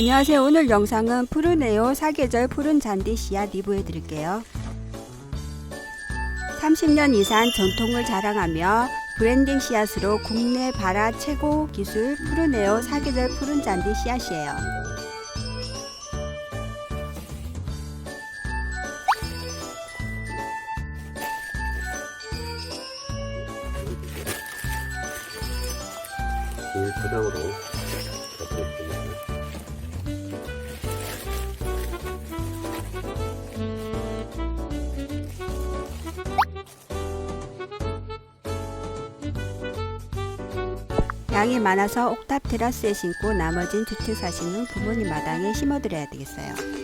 안녕하세요. 오늘 영상은 푸르네오 사계절 푸른 잔디 씨앗 리뷰해 드릴게요. 30년 이상 전통을 자랑하며 브랜딩 씨앗으로 국내 발화 최고 기술 푸르네오 사계절 푸른 잔디 씨앗이에요. 비닐 포장으로 양이 많아서 옥탑 테라스에 심고 나머진 주택 사시는 부모님 마당에 심어드려야 되겠어요.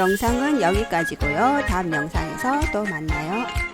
영상은 여기까지고요. 다음 영상에서 또 만나요.